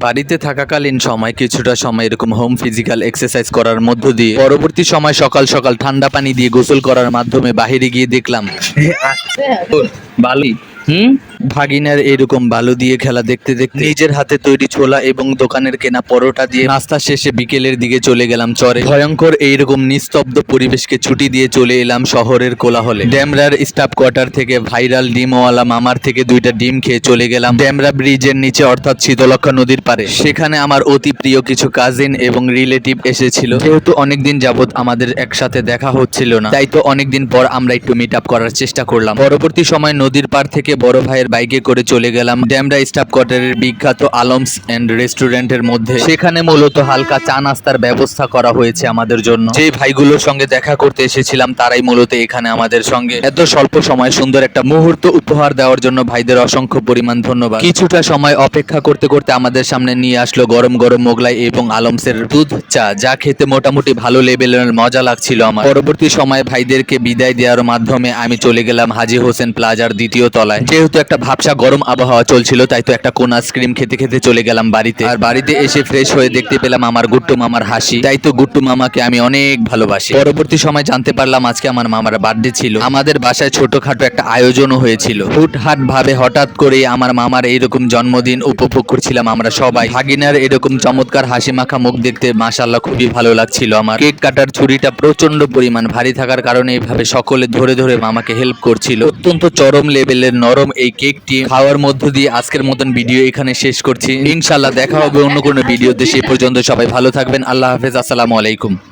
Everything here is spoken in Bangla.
বাড়িতে থাকাকালীন সময় কিছুটা সময় এরকম হোম ফিজিক্যাল এক্সারসাইজ করার মধ্য দিয়ে পরবর্তী সময় সকাল সকাল ঠান্ডা পানি দিয়ে গোসল করার মাধ্যমে বাহিরে গিয়ে দেখলাম। বালি। হুম? ভাগিনার এরকম বালু দিয়ে খেলা দেখতে দেখতে নিজের হাতে তৈরি ছোলা এবং দোকানের কেনা পরোটা দিয়ে নাস্তা শেষে বিকেলের দিকে চলে গেলাম চরে। ভয়ঙ্কর এইরকম নিস্তব্ধ পরিবেশকে ছুটি দিয়ে চলে এলাম শহরের কোলাহলে। ড্যামরার স্টাফ কোয়ার্টার থেকে ভাইরাল ডিমওয়ালা মামার থেকে দুইটা ডিম খেয়ে চলে গেলাম ড্যামরা ব্রিজের নিচে অর্থাৎ শীতলক্ষা নদীর পারে সেখানে আমার অতি প্রিয় কিছু কাজিন এবং রিলেটিভ এসেছিল। যেহেতু অনেকদিন যাবৎ আমাদের একসাথে দেখা হচ্ছিল না, তাই তো অনেকদিন পর আমরা একটু মিট আপ করার চেষ্টা করলাম। পরবর্তী সময় নদীর পার থেকে বড় ভাইয়ের বাইকে করে চলে গেলাম। ড্যামরা স্টাফ কোয়ার্টারের বিখ্যাত আলমস এন্ড রেস্টুরেন্টের মধ্যে। সেখানে মূলত হালকা চা নাস্তার ব্যবস্থা করা হয়েছে আমাদের জন্য। যে ভাইগুলোর সঙ্গে দেখা করতে এসেছিলাম, তারাই মূলত এখানে আমাদের সঙ্গে। এত স্বল্প সময় সুন্দর একটা মুহূর্ত উপহার দেওয়ার জন্য ভাইদের অসংখ্য পরিমাণ ধন্যবাদ। কিছুটা সময় অপেক্ষা করতে করতে আমাদের সামনে নিয়ে আসলো গরম গরম মোগলাই এবং আলমসের দুধ চা, যা খেতে মোটামুটি ভালো লেভেলের মজা লাগছিল আমার। পরবর্তী সময় ভাইদেরকে বিদায় দেওয়ার মাধ্যমে আমি চলে গেলাম হাজি হোসেন প্লাজার দ্বিতীয় তলায়। যেহেতু একটা ভাবসা গরম আবহাওয়া চলছিল, তাই তো একটা কোন আইসক্রিম খেতে খেতে চলে গেলাম বাড়িতে। আর বাড়িতে এসে ফ্রেশ হয়ে দেখতে পেলাম আমার গুট্টু মামার হাসি। তাই তো গুট্টু মামাকে আমি অনেক ভালোবাসি। পরবর্তী সময় জানতে পারলাম আজকে আমার মামার বার্থডে ছিল। আমাদের বাসায় ছোটখাটো একটা আয়োজনও হয়েছিল। হুটহাট ভাবে হঠাৎ করে আমার মামার এইরকম জন্মদিন উপভোগ করছিলাম আমরা সবাই। ভাগিনার এরকম চমৎকার হাসি মাখা মুখ দেখতে মাশাল্লাহ খুবই ভালো লাগছিল আমার। কেক কাটার ছুরিটা প্রচণ্ড পরিমাণ ভারী থাকার কারণে এইভাবে সকলে ধরে ধরে মামাকে হেল্প করছিল। অত্যন্ত চরম লেভেলের নরম এই কেকটি খাওয়ার মধ্য দিয়ে আজকের মতন ভিডিও এখানে শেষ করছি। ইনশাল্লাহ দেখা হবে অন্য কোনো ভিডিওতে। সে পর্যন্ত সবাই ভালো থাকবেন। আল্লাহ হাফেজ। আসসালামু আলাইকুম।